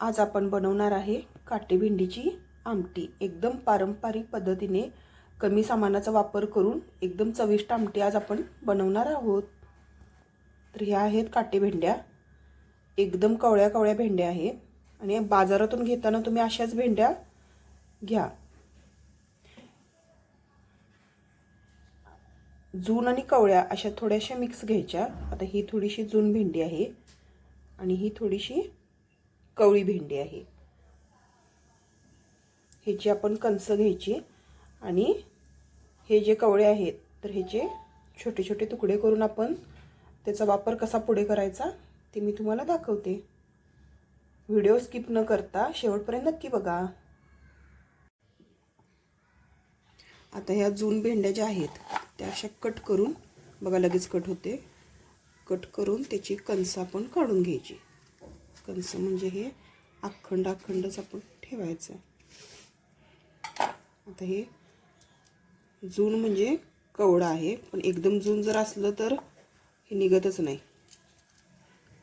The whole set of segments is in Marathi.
आज आपण बनवणार आहे काटे भेंडीची आमटी. एकदम पारंपरिक पद्धतीने कमी सामानाचा वापर करून एकदम चविष्ट आमटी आज आपण बनवणार आहोत. तर ह्या आहेत काटे भेंड्या एकदम कवळ्या कवळ्या भेंड्या आहेत. आणि बाजारातून घेताना तुम्ही अशाच भेंड्या घ्या. जून आणि कवळ्या अशा थोड्याशा मिक्स घ्यायच्या. आता ही थोडीशी जून भेंडी आहे. आणि ही थोडीशी कवळी भेंडी आहे. ह्याची आपण कणस घ्यायची आणि हे जे कवळे आहेत तर ह्याचे छोटे छोटे तुकडे करून आपण त्याचा वापर कसा पुढे करायचा ते मी तुम्हाला दाखवते. व्हिडिओ स्किप न करता शेवटपर्यंत नक्की बघा. आता ह्या जून भेंड्या ज्या आहेत त्या अशा कट करून बघा लगेच कट होते कट करून त्याची कणसं आपण काढून घ्यायची. कंस म्हणजे हे अखंड अखंडच आपण ठेवायचं. आता हे जून म्हणजे कवडा आहे. पण एकदम जून जर असलं तर हे निघतच नाही.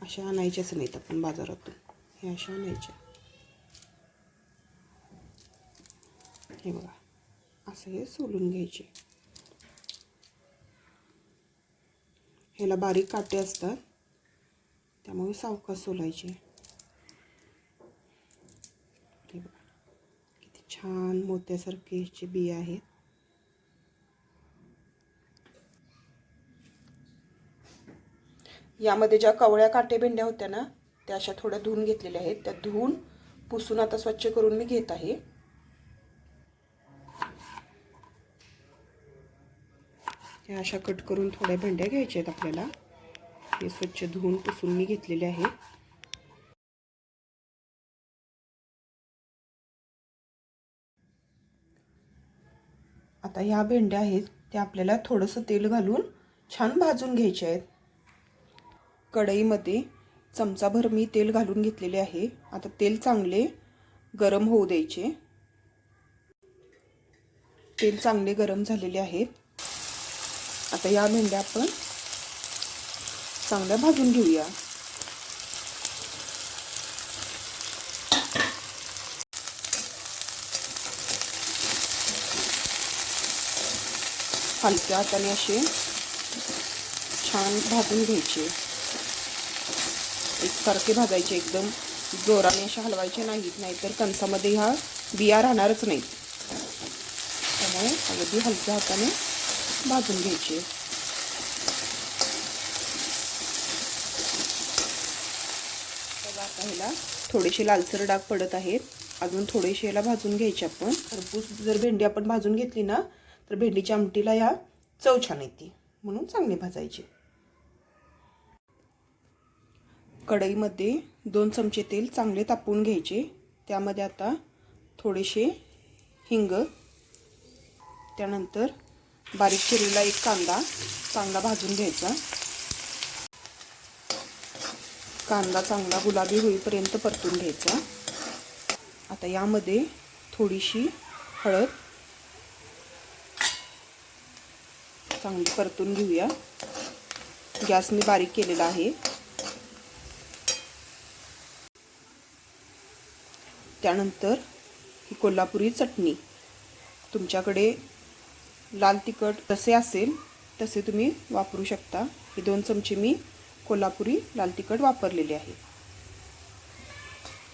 अशा आणायच्याच नाहीत आपण बाजारातून. हे अशा आणायच्या. हे बघा. असं हे सोलून घ्यायचे. ह्याला बारीक काटे असतात. त्यामुळे सावकाश सोलायचे हे बघा किती छान मोत्यासारखे ह्याचे बिया आहेत. यामध्ये ज्या कवळ्या काटे भेंड्या होत्या ना त्या अशा थोड्या धुवून घेतलेल्या आहेत. त्या धुवून पुसून आता स्वच्छ करून मी घेत आहे. ह्या अशा कट करून थोड्या भेंड्या घ्यायच्या आहेत आपल्याला. हे स्वच्छ धुवून पुसून मी घेतलेले आहे आता ह्या भेंड्या आहेत त्या आपल्याला थोडंसं तेल घालून छान भाजून घ्यायच्या आहेत. कढईमध्ये चमचाभर मी तेल घालून घेतलेले आहे. आता तेल चांगले गरम होऊ द्यायचे. तेल चांगले गरम झालेले आहेत. आता या भेंड्या आपण चांगल्या भाजून घेऊया. हलक्या हाताने असे छान भाजून घ्यायचे. एकसारखे भाजायचे एकदम. जोराने असे हलवायचे नाहीत नाहीतर कणसामध्ये ह्या बिया राहणारच नाहीत. त्यामुळे अगदी हलक्या हाताने भाजून घ्यायचे. ह्याला थोडेसे लालसर डाग पडत आहेत. अजून थोडेसे याला भाजून घ्यायचे आपण. खरपूस जर भेंडी आपण भाजून घेतली ना तर भेंडीच्या आमटीला या चव छान येते. म्हणून चांगली भाजायचे. कढईमध्ये दोन चमचे तेल चांगले तापवून घ्यायचे. त्यामध्ये आता थोडेसे हिंग त्यानंतर बारीक चिरलेला एक कांदा चांगला भाजून घ्यायचा. कांदा चांगला गुलाबी होईपर्यंत परतून घ्यायचा. आता यामध्ये थोडीशी हळद चांगली परतून घेऊया. गॅस मी बारीक केलेला आहे. त्यानंतर ही कोल्हापुरी चटणी. तुमच्याकडे लाल तिखट जसे असेल तसे तुम्ही वापरू शकता. हे दोन चमचे मी कोल्हापुरी लाल तिखट वापरलेले आहे.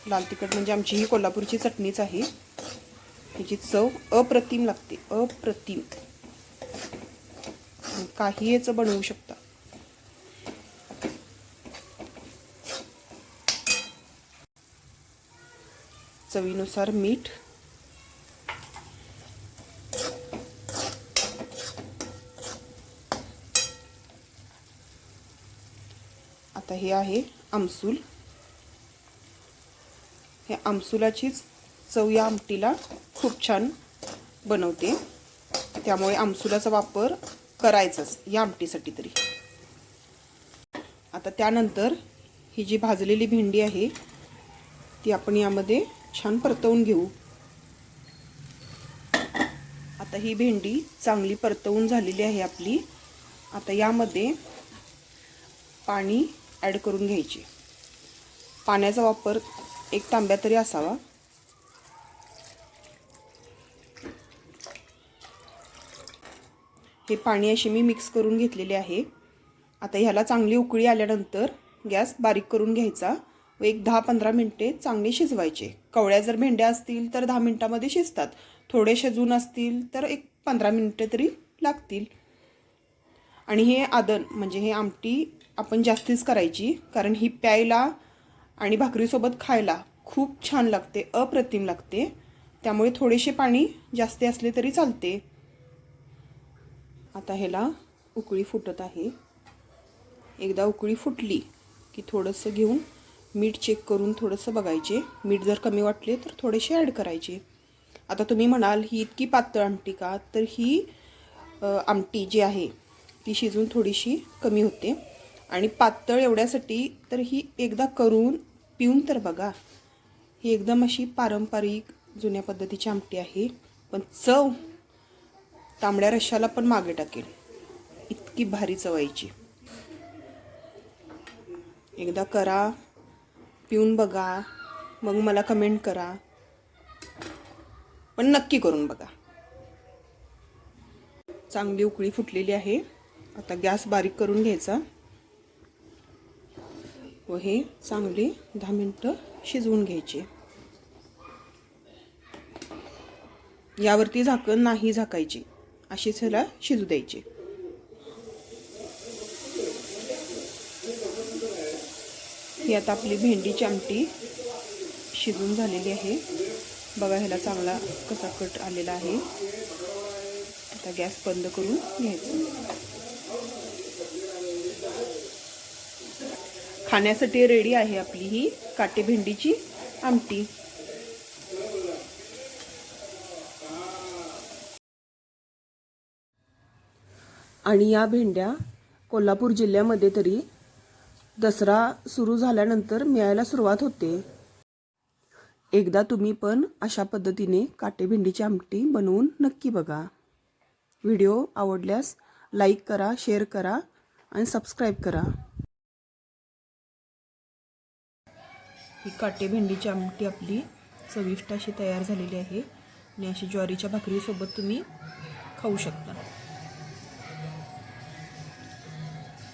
लाल तिखट म्हणजे आमची ही कोल्हापूरची चटणीच आहे. ह्याची चव अप्रतिम लागते. अप्रतिम. काही याचं बनवू शकता. चवीनुसार मीठ. आता हे आहे आमसूल. हे आमसुलाचीच चव या आमटीला खूप छान बनवते. त्यामुळे आमसुलाचा वापर करायचंच या आमटीसाठी तरी. आता त्यानंतर ही जी भाजलेली भेंडी आहे ती आपण यामध्ये छान परतवून घेऊ. आता ही भेंडी चांगली परतवून झालेली आहे आपली. आता यामध्ये पाणी ॲड करून घ्यायचे. पाण्याचा वापर एक तांब्या तरी असावा. हे पाणी अशी मी मिक्स करून घेतलेले आहे. आता ह्याला चांगली उकळी आल्यानंतर गॅस बारीक करून घ्यायचा व एक दहा पंधरा मिनटे चांगले शिजवायचे. कवळ्या जर भेंड्या असतील तर दहा मिनटामध्ये शिजतात. थोडे शिजून असतील तर एक पंधरा मिनटं तरी लागतील. आणि हे आदन म्हणजे हे आमटी आपण जास्तीच करायची कारण ही प्यायला आणि भाकरीसोबत खायला खूप छान लागते अप्रतिम लागते. त्यामुळे थोडेसे पाणी जास्ती असले तरी चालते. आता ह्याला उकळी फुटत आहे. एकदा उकळी फुटली की थोडंसं घेऊन मीठ चेक करून थोडंसं बघायचे. मीठ जर कमी वाटले तर थोडेसे ॲड करायचे. आता तुम्ही म्हणाल ही इतकी पातळ आमटी का? तर ही आमटी जी आहे ती शिजून थोडीशी कमी होते. आणि पातळ एवढ्यासाठी तर ही एकदा करून पिऊन तर बघा. ही एकदम अशी पारंपरिक जुन्या पद्धतीची आमटी आहे. पण चव तांबड्या रश्शाला पण मागे टाकेल. इतकी भारी चवायची एकदा करा पिऊन बघा मग मला कमेंट करा. पण नक्की करून बघा. चांगली उकळी फुटलेली आहे. आता गॅस बारीक करून घ्यायचा. व हे चांगले दहा मिनटं शिजवून घ्यायचे. यावरती झाकण नाही झाकायची. अशीच ह्याला शिजू द्यायची. ही आता आपली भेंडीची आमटी शिजून झालेली आहे. बघा ह्याला चांगला कसा कट आलेला आहे. आता गॅस बंद करून घ्यायचं. खाण्यासाठी रेडी आहे आपली ही काटे भेंडीची आमटी. आणि या भेंड्या कोल्हापूर जिल्ह्यामध्ये तरी दसरा सुरू झाल्यानंतर मिळायला सुरुवात होते. एकदा तुम्ही पण अशा पद्धतीने काटे भेंडीची आमटी बनवून नक्की बघा. व्हिडिओ आवडल्यास लाईक करा शेअर करा आणि सबस्क्राईब करा. ही काटे भेंडीची आमटी आपली चविष्ट अशी तयार झालेली आहे आणि अशी ज्वारीच्या भाकरीसोबत तुम्ही खाऊ शकता.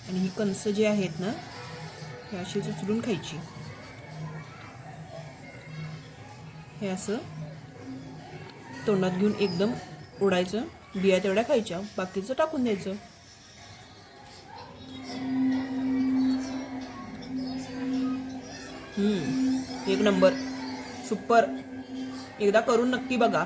आणि ही कणस जी आहेत ना हे अशी उचलून खायची. हे असं तोंडात घेऊन एकदम उडायचं बिया तेवढ्या खायच्या बाकीचं टाकून द्यायचं. एक नंबर. सुपर. एकदा करून नक्की बघा.